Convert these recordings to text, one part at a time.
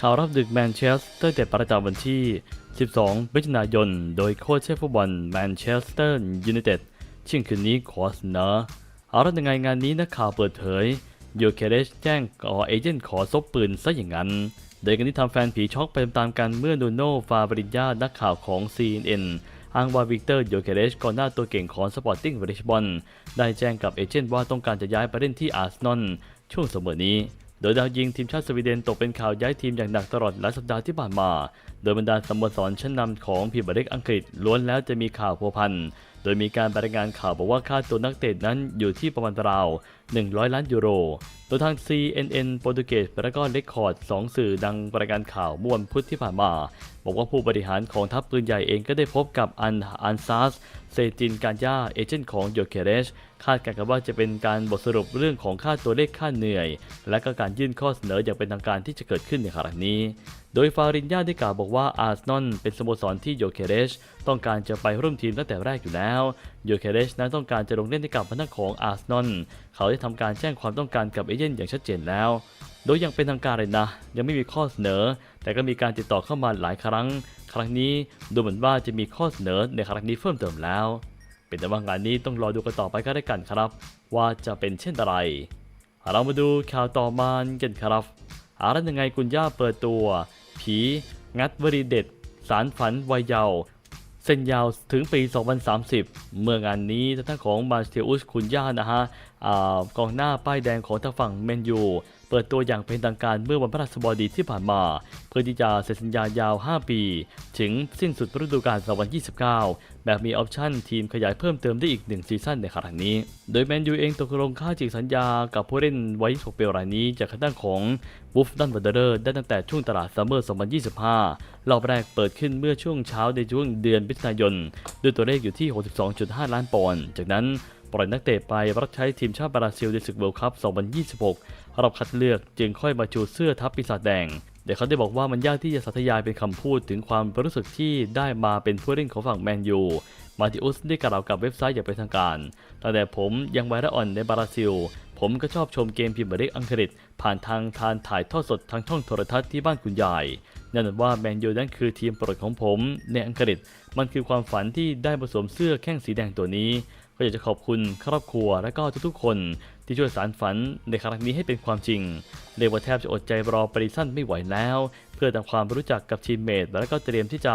ข่าวรับดึกแมนเชสเตอร์เตะประจำวันที่ 12มิถุนายน โดยโค้ชเชฟฟุตบอลแมนเชสเตอร์ยูไนเต็ดเที่ยงคืนนี้ขอเสนอเอาละยังไงงานนี้นักข่าวเปิดเผยโยเคเรชแจ้งขอเอเจนต์ขอซบปืนซะอย่างนั้น โดยกันที่ทำแฟนผีช็อกไปตามกันเมื่อนูโน่ฟาบริญญานักข่าวของ CNN อ้างว่าวิกเตอร์โยเคเรชก่อนหน้าตัวเก่งของสปอร์ติ้งบริชบอนได้แจ้งกับเอเจนต์ว่าต้องการจะย้ายไปเล่นที่อาร์เซนอลช่วงเสมอนี้ โดยดาวยิงทีมชาติสวีเดนตกเป็นข่าวย้ายทีมอย่างหนักตลอดหลายสัปดาห์ที่ผ่านมา โดยบรรดาสโมสรชั้นนำของพรีเมียร์ลีกอังกฤษล้วนแล้วจะมีข่าวพัวพัน โดยมีการรายงานข่าวบอกว่าค่าตัวนักเตะนั้นอยู่ที่ประมาณราว 100 ล้านยูโร โดยทาง CNN โปรตุเกสและก็เลคคอร์ดสองสื่อดังรายงานข่าวเมื่อวันพุธที่ผ่านมา บอกว่าผู้บริหารของทัพปืนใหญ่เองก็ได้พบกับอันอันซาสเซจินการยาเอเจนต์ของโยเคเรช คาดการณ์กันว่าจะเป็นการบทสรุปเรื่องของค่าตัวเลขค่าเหนื่อย และก็การยื่นข้อเสนออย่างเป็นทางการที่จะเกิดขึ้นในครั้งนี้ โดยฟารินยาได้กล่าวบอกว่าอาร์เซนอลเป็นสโมสรที่โยเคเรชต้องการจะไปร่วมทีมตั้งแต่แรกอยู่แล้ว โยเคเรชนั้นต้องการจะลงเล่นให้กับพนักของอาร์เซนอลเขาได้ทำการแจ้งความต้องการกับเอเจนต์อย่างชัดเจนแล้วโดยยังเป็นทางการเลยนะ ยังไม่มีข้อเสนอ แต่ก็มีการติดต่อเข้ามาหลายครั้ง ครั้งนี้ดูเหมือนว่าจะมีข้อเสนอในครั้งนี้เพิ่มเติมแล้ว เป็นแต่ว่างานนี้ต้องรอดูกันต่อไปก็ได้กันครับ ว่าจะเป็นเช่นไร เรามาดูข่าวต่อมากันครับอารันยังไงคุณย่าเปิดตัว ผี งัดวรีเด็ด สารฝันวัยเยาว์เส้นยาวถึงปี 2030 เมื่องานนี้ทางด้านของมาสเทอุสคุณย่านะฮะอากองหน้าป้ายแดงของทางฝั่งแมนยูเปิดตัวอย่างเป็นทางการเมื่อวันพฤหัสบดีที่ผ่านมา เพื่อที่จะเซ็นสัญญายาว 5 ปี ถึงสิ้นสุดฤดูกาล2029 แบบมีออปชั่นทีมขยายเพิ่มเติมได้อีก 1 ซีซั่นในครั้งนี้ โดยแมนยูเองตกลงค่าจิกสัญญากับผู้เล่นไวัย26ปีรายนี้จากทางด้านของวูฟดันวันเดอร์ได้ตั้งแต่ช่วงตลาดซัมเมอร์ 2025 รอบแรกเปิดขึ้นเมื่อช่วงเช้าในช่วงเดือนมิถุนายนด้วยตัวเลขอยู่ที่ 62.5 ล้านปอนด์จากนั้น ปล่อยนักเตะไปรับใช้ทีมชาติบราซิลในศึกเวิลด์คัพ 2026 รอบคัดเลือกจึงค่อยมาชูเสื้อทัพปีศาจแดงเดี๋ยวเขาได้บอกว่ามันยากที่จะสาธยายเป็นคำพูดถึงความรู้สึกที่ได้มาเป็นผู้เล่นของฝั่งแมนยู มาติอุสได้กล่าวกับเว็บไซต์อย่างเป็นทางการตั้งแต่ผมยังไวรัสอ่อนในบราซิล ผมก็ชอบชมเกมพรีเมียร์ลีกอังกฤษ ผ่านทางทานถ่ายทอดสดทางช่องโทรทัศน์ที่บ้านคุณยายนั่นว่าแมนยูนั้นคือทีมโปรดของผมในอังกฤษ มันคือความฝันที่ได้ผสมเสื้อแข้งสีแดงตัวนี้ ก็อยากจะขอบคุณครอบครัวและก็ทุกๆ คนที่ช่วยสารฝันในครั้งนี้ให้เป็นความจริงเรียกว่าแทบจะอดใจรอปริสั้นไม่ไหวแล้ว เพื่อทำความรู้จักกับทีมเมทและก็เตรียมที่จะ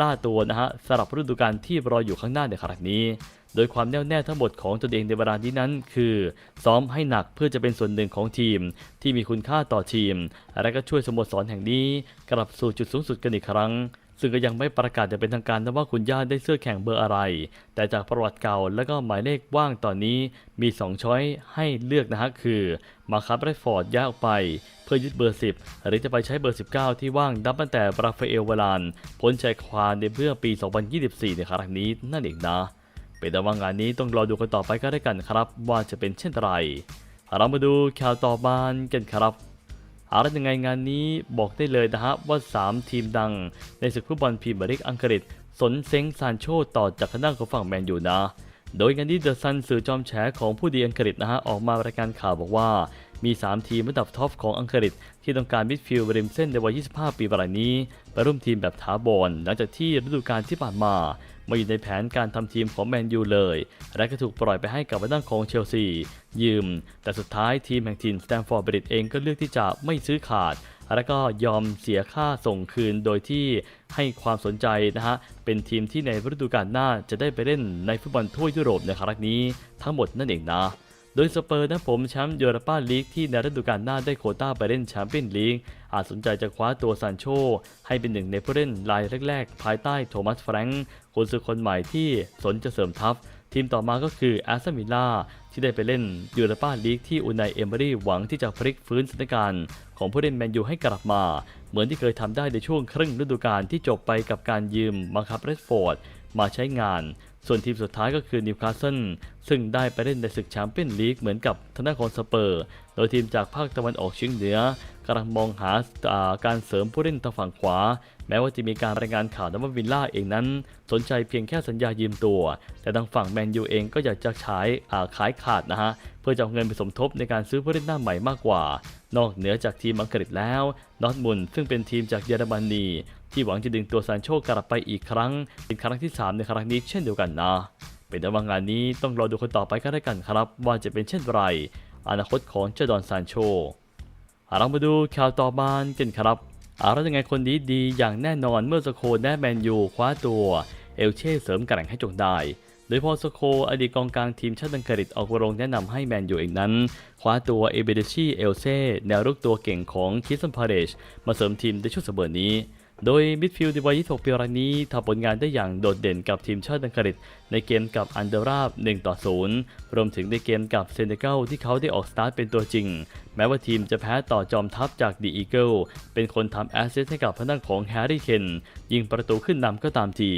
ล่าตัวนะฮะสำหรับฤดูกาลที่รออยู่ข้างหน้าในครั้งนี้ โดยความแน่วแน่ทั้งหมดของตนเองในเวลานี้นั้น คือ ซ้อมให้หนักเพื่อจะเป็นส่วนหนึ่งของทีม ที่มีคุณค่าต่อทีม และก็ช่วยสโมสรแห่งนี้กลับสู่จุดสูงสุดกันอีกครั้ง ซึ่งก็ยังไม่ประกาศจะเป็นทางการนะว่าคุณย่าได้เสื้อแข่งเบอร์อะไร แต่จากประวัติเก่าและก็หมายเลขว่างตอนนี้มี 2 ช้อยให้เลือกนะฮะคือมาคับไรฟอร์ดย้ายออกไป เพื่อยึดเบอร์ 10 หรือจะไปใช้เบอร์ 19 ที่ว่างนับตั้งแต่ราฟาเอลเวลานพ้นใจความในเมื่อปี 2024 ในครั้งนี้นั่นเองนะ เป็นแต่ว่างานนี้ต้องรอดูกันต่อไปก็ได้กันครับ ว่าจะเป็นเช่นไรเรามาดูข่าวต่อมากันครับ เอาละยังไงงานนี้บอกได้เลยนะฮะว่า 3 ทีมดัง ในศึกฟุตบอลพรีเมียร์ลีกอังกฤษ สนเซ็งซานโชต่อจากทางด้านของฝั่งแมนยูนะ โดยงานนี้เดอะซันสื่อจอมแฉของผู้ดีอังกฤษนะฮะออกมารายการข่าวบอกว่า มี 3 ทีมระดับท็อปของอังกฤษที่ต้องการมิดฟิลด์ริมเส้นในวัย 25 ปีรายนี้ ไปร่วมทีมแบบถาวรหลังจากที่ฤดูกาลที่ผ่านมาไมาอยู่ในแผนการทำทีมของแมนยูเลย และก็ถูกปล่อยไปให้กับทางด้านของเชลซี ยืม แต่สุดท้ายทีมแห่งทีมสแตมฟอร์ดบริดเองก็เลือกที่จะไม่ซื้อขาด และก็ยอมเสียค่าส่งคืนโดยที่ให้ความสนใจนะฮะ เป็นทีมที่ในฤดูกาลหน้าจะได้ไปเล่นในฟุตบอลทั่วยุโรปในครั้งนี้ทั้งหมดนั่นเองนะ โดยสเปอร์นะผมแชมป์ยูโรปาลีกที่ในฤดูกาลหน้าได้โคต้าไปเล่นแชมเปี้ยนลีกอาจสนใจจะคว้าตัวซานโช ให้เป็นหนึ่งในผู้เล่นรายแรกๆ ภายใต้โทมัสแฟรงค์คนซื้อคนใหม่ที่สนจะเสริมทัพ ทีมต่อมาก็คือแอสตันวิลล่าที่ได้ไปเล่นยูโรปาลีกที่อุนายเอมเบอรี่หวังที่จะพลิกฟื้นสถานการณ์ของผู้เล่นแมนยูให้กลับมา เหมือนที่เคยทำได้ในช่วงครึ่งฤดูกาลที่จบไปกับการยืมมาคับเรดฟอร์ดมาใช้งาน ส่วนทีมสุดท้ายก็คือนิวคาสเซิลซึ่งได้ไปเล่นในศึกแชมเปี้ยนลีกเหมือนกับทนานของสเปอร์ โดยทีมจากภาคตะวันออกเฉียงเหนือกำลังมองหาาการเสริมผู้เล่นทางฝั่งขวา แม้ว่าจะมีการรายงานข่าวนะว่าวิลล่าเองนั้น สนใจเพียงแค่สัญญายืมตัว แต่ทางฝั่งแมนยูเองก็อยากจะขายาขายขาดนะฮะ เพื่อจะเอาเงินไปสมทบในการซื้อผู้เล่นหน้าใหม่มากกว่า นอกเหนือจากทีมอังกฤษแล้วดอร์ทมุนซึ่งเป็นทีมจากเยอรมนีที่หวังจะดึงตัวซานโชกลับไปอีกครั้งเป็นครั้งที่ 3 ในครั้งนี้เช่นเดียวกันนะเป็นแต่ว่างานนี้ต้องรอดูคนต่อไปก็ได้กันครับ ว่าจะเป็นเช่นไร อนาคตของเจดอนซานโชเรามาดูข่าวต่อมากันครับอาแล้วยังไงคนนี้ดีอย่างแน่นอนเมื่อสโคแนแมนยูคว้าตัวเอลเช่เสริมกระแหล่งให้จงได้ โดยพอสโคอดีตกองกลางทีมชาติอังกฤษออกโรงแนะนำให้แมนยูเองนั้น คว้าตัวเอเบเดชีเอลเซ่แนวรุกตัวเก่งของคิสซันพาเรชมาเสริมทีมในช่วงเสมอนี้ โดยมิดฟิลด์ในวัย 26 ปีรายนี้ทำผลงานได้อย่างโดดเด่นกับทีมชาติอังกฤษในเกมกับอันเดอราบ1ต่อ 0 รวมถึงในเกมกับเซเนกัลที่เขาได้ออกสตาร์ทเป็นตัวจริง แม้ว่าทีมจะแพ้ต่อจอมทัพจากดีอีเกิลเป็นคนทำแอสซิสต์ให้กับพนักของแฮร์รี่เคนยิงประตูขึ้นนำก็ตามที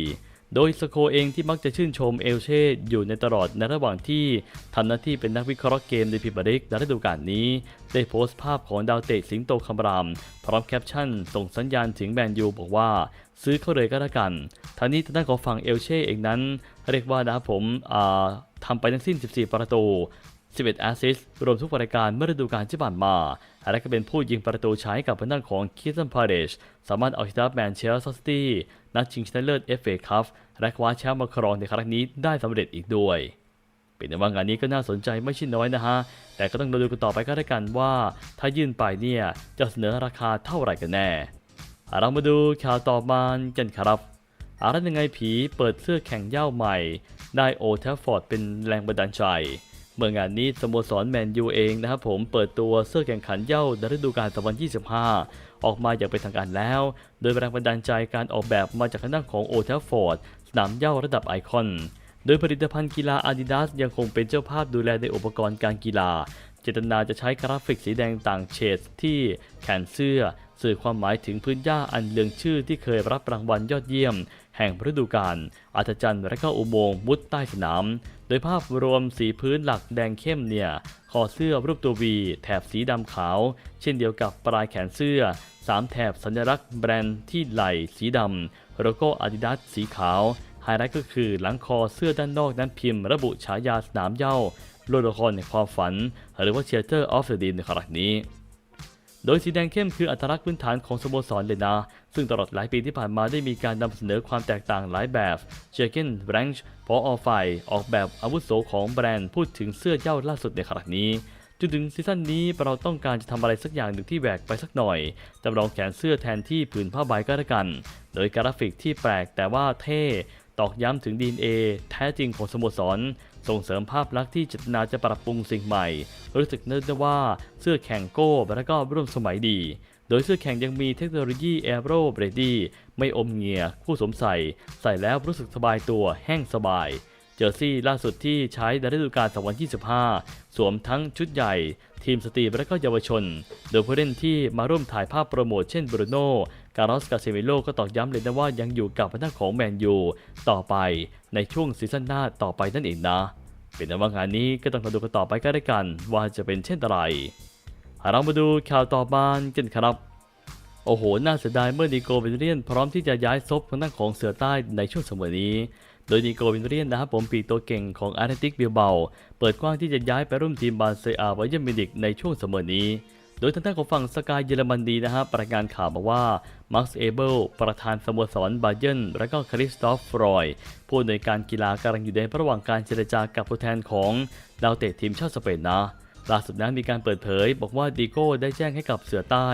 โดยสโคเองที่มักจะชื่นชมเอลเช่อยู่ในตลอดในระหว่างที่ทำหน้าที่เป็นนักวิเคราะห์เกมในพรีเมียร์ลีกในฤดูกาลนี้ ได้โพสต์ภาพของดาวเตะสิงโตคำราม พร้อมแคปชั่น ส่งสัญญาณถึงแมนยูบอกว่า ซื้อเขาเลยก็แล้วกันทางนี้ทางด้านของฝั่งเอลเช่เองนั้น เรียกว่านะครับผมทำไปทั้งสิ้น 14 ประตู 11 แอสซิสต์รวมทุกรายการเมื่อฤดูกาลที่ผ่านมา และก็เป็นผู้ยิงประตูใช้กับทางด้านของคิสตันพาเดชสามารถเอาชนะแมนเชสเตอร์ซิตี้นัดชิงชนะเลิศเอฟเอคัพและคว้าแชมป์มาครองในครั้งนี้ได้สำเร็จอีกด้วยเป็นแต่ว่างานนี้ก็น่าสนใจไม่ใช่น้อยนะฮะ แต่ก็ต้องดูกันต่อไปก็ได้กันว่า ถ้ายื่นไปเนี่ยจะเสนอราคาเท่าไหร่กันแน่ เรามาดูข่าวต่อมากันครับอารันยังไงผีเปิดเสื้อแข่งเย้าใหม่ ได้โอเทฟฟอร์ดเป็นแรงบันดาลใจ เมื่องานนี้สโมสรแมนยูเองนะครับผมเปิดตัวเสื้อแข่งขันเย้าในฤดูกาล2025 ออกมาอย่างเป็นทางการแล้ว โดยแรงบันดาลใจการออกแบบมาจากทางด้านของโอเทฟฟอร์ดสนามเย้าระดับไอคอน โดยผลิตภัณฑ์กีฬา Adidas ยังคงเป็นเจ้าภาพดูแลในอุปกรณ์การกีฬา เจตนาจะใช้กราฟิกสีแดงต่างเฉดที่แขนเสื้อ สื่อความหมายถึงพื้นหญ้าอันเลืองชื่อที่เคยรับรางวัลยอดเยี่ยม แห่งฤดูกาลอัศจรรย์และก็อุโมงค์มุดใต้สนาม โดยภาพรวมสีพื้นหลักแดงเข้มเนี่ยคอเสื้อรูปตัววีแถบสีดำขาว เช่นเดียวกับปลายแขนเสื้อสามแถบสัญลักษณ์แบรนด์ที่ไหล่สีดำโลโก้ Adidas สีขาวไฮไลท์ก็คือหลังคอเสื้อด้านนอกนั้นพิมพ์ ระบุฉายาสนามเย้าโลดละครในความฝัน หรือว่า Theater of the Dream ในครั้งนี้ โดยสีแดงเข้มคืออัตลักษณ์พื้นฐานของสโมสรเลยนะ ซึ่งตลอดหลายปีที่ผ่านมาได้มีการนำเสนอความแตกต่างหลายแบบเจเกนแบงช์พออฝ่ายออกแบบอาวุโสของแบรนด์พูดถึงเสื้อเย้าล่าสุดในครั้งนี้จนถึงซีซั่นนี้เราต้องการจะทำอะไรสักอย่างหนึ่งที่แหวกไปสักหน่อยจำลองแขนเสื้อแทนที่ผืนผ้าใบก็แล้วกัน โดยกราฟิกที่แปลกแต่ว่าเท่ ตอกย้ำถึง DNA แท้จริงของสโมสร ส่งเสริมภาพลักษณ์ที่เจตนาจะปรับปรุงสิ่งใหม่ รู้สึกเนื่ได้ว่าเสื้อแข่งโก้และก็ร่วมสมัยดี โดยเสื้อแข่งยังมีเทคโนโลยี Aero b r a d y ไม่อมเหงี่ยผู้สวมใส่ ใส่แล้วรู้สึกสบายตัวแห้งสบายเจอร์ซี่ล่าสุดที่ใช้ในฤดูกาล 2025 สวมทั้งชุดใหญ่ ทีมสตรีและก็เยาวชน โดยผู้เล่นที่มาร่วมถ่ายภาพโปรโมทเช่นบรูโน่ การอสกาเซมิโลก็ตอกย้ำเลยนะว่ายังอยู่กับพนักของแมนยูต่อไปในช่วงซีซั่นหน้าต่อไปนั่นเองนะ เป็นแต่ว่างานนี้ก็ต้องมาดูกันต่อไปก็ได้กัน ว่าจะเป็นเช่นไรเรามาดูข่าวต่อมากันครับ โอ้โห น่าเสียดายเมื่อนิโกวินเรียนพร้อมที่จะย้ายซบทางด้านของเสือใต้ในช่วงเสมอนี้ โดยนิโกวินเรียนนะครับผมปีตัวเก่งของอาร์เตติกเบียเบา เปิดกว้างที่จะย้ายไปร่วมทีมบาเซอาไวเยนมินิกในช่วงเสมอนี้ โดยทางด้านของฝั่งสกายเยอรมนีนะฮะประกาศข่าวมาว่ามาร์คเอเบิลประธานสโมสรบาเยนและก็คริสตอฟฟรอย ผู้อำนวยการกีฬากำลังอยู่ในระหว่างการเจรจากับผู้แทนของดาวเตะทีมชาติสเปนนะล่าสุดนั้นมีการเปิดเผย บอกว่าดีโก้ได้แจ้งให้กับเสือใต้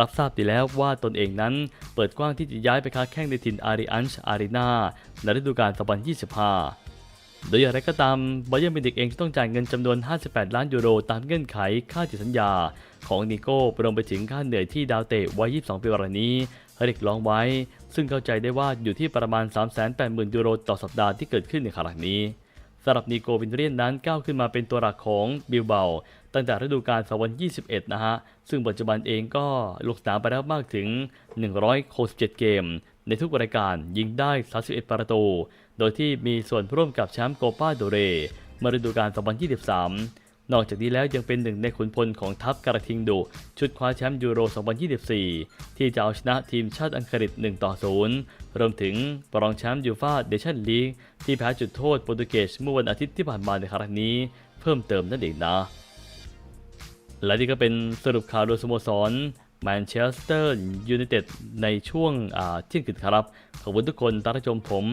รับทราบดีแล้วว่าตนเองนั้นเปิดกว้างที่จะย้ายไปค้าแข่งในถิ่นอาริอันช์อารีนาในฤดูกาล2025 โดยอย่างไรก็ตามบาเยอร์มิวนิกเองจะต้องจ่ายเงินจำนวน 58 ล้านยูโรตามเงื่อนไขค่าติดสัญญา ของนิโก้รวมไปถึงค่าเหนื่อยที่ดาวเตะวัย 22 ปีรายนี้เรียกร้องไว้ ซึ่งเข้าใจได้ว่าอยู่ที่ประมาณ 380,000 ยูโรต่อสัปดาห์ที่เกิดขึ้นในครั้งนี้ สำหรับนิโกวินเรียนนั้นก้าวขึ้นมาเป็นตัวหลักของบิลเบาตั้งแต่ฤดูกาล2021 นะฮะ ซึ่งปัจจุบันเองก็ลงสนามไปแล้วมากถึง 167 เกม ในทุกรายการยิงได้ 31 ประตู โดยที่มีส่วนร่วมกับแชมป์โกปาโดเรเมื่อฤดูกาล2023 นอกจากนี้แล้วยังเป็นหนึ่งในขุนพลของทัพกระทิงดุ ชุดคว้าแชมป์ยูโร 2024 ที่จะเอาชนะทีมชาติอังกฤษ 1 ต่อ 0 รวมถึงปรองแชมป์ยูฟ่าเดชั่นลีกที่แพ้จุดโทษโปรตุเกสเมื่อวันอาทิตย์ที่ผ่านมาในครั้งนี้ เพิ่มเติมนั่นเองนะ และนี่ก็เป็นสรุปข่าวโดยสโมสรแมนเชสเตอร์ยูไนเต็ดในช่วงอ่าเที่ยงคืนครับ ขอบคุณทุกคนตามรับชมผม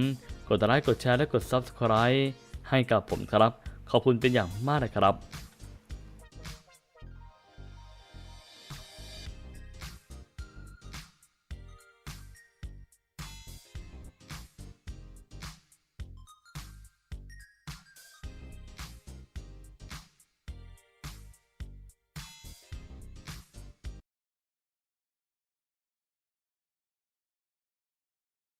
กดไลค์กดแชร์และกด Subscribe ให้กับผมครับ ขอบคุณเป็นอย่างมากนะครับ